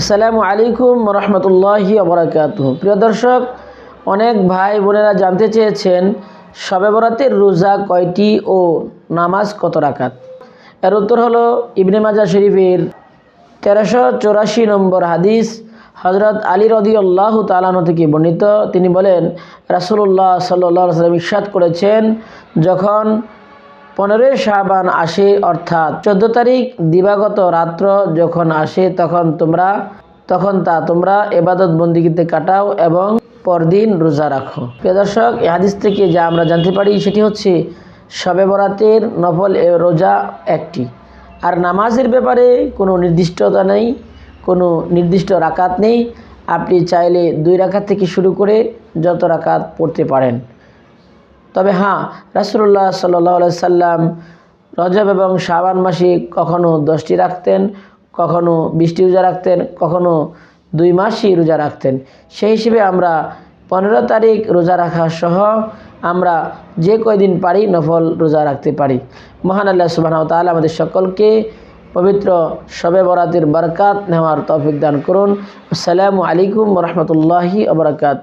আসসালামু আলাইকুম রহমতুল্লাহি অবরাকাত প্রিয় দর্শক, অনেক ভাই বোনেরা জানতে চেয়েছেন শবে বরাতের রোজা কয়টি ও নামাজ কত রাকাত? এর উত্তর হলো ইবনে মাজা শরীফের তেরোশো চৌরাশি নম্বর হাদিস হজরত আলী রদি আল্লাহ তালানো থেকে বর্ণিত। তিনি বলেন রাসুল্লাহ সাল্লাহ সাল্লাম ইস্বাদ করেছেন, যখন পনেরোই শাবান আসে, অর্থাৎ চোদ্দ তারিখ দিবাগত রাত্র যখন আসে, তখন তোমরা, তখন তা তোমরা এবাদত বন্দিগিতে কাটাও এবং পরদিন রোজা রাখো। প্রিয় দর্শক হাদিস থেকে যা আমরা জানতে পারি সেটি হচ্ছে শবে বরাতের নফল রোজা একটি। আর নামাজের ব্যাপারে কোনো নির্দিষ্টতা নেই, কোনো নির্দিষ্ট রাকাত নেই। আপনি চাইলে দুই রাকাত থেকে শুরু করে যত রাকাত পড়তে পারেন। তবে হ্যাঁ রাসুল্লাহ সাল্লাহ সাল্লাম রজব এবং শাবান মাসে কখনো দশটি রাখতেন, কখনো বিশটি রোজা রাখতেন, কখনো দুই মাসই রোজা রাখতেন। সেই হিসেবে আমরা পনেরো তারিখ রোজা রাখা সহ আমরা যে কয়দিন পারি নফল রোজা রাখতে পারি। মহান আল্লাহ সুবাহ তাহলে আমাদের সকলকে পবিত্র শবে বরাতের বরকাত নেওয়ার তৌফিক দান করুন। আসসালামু আলাইকুম রহমতুল্লাহি আবরকাত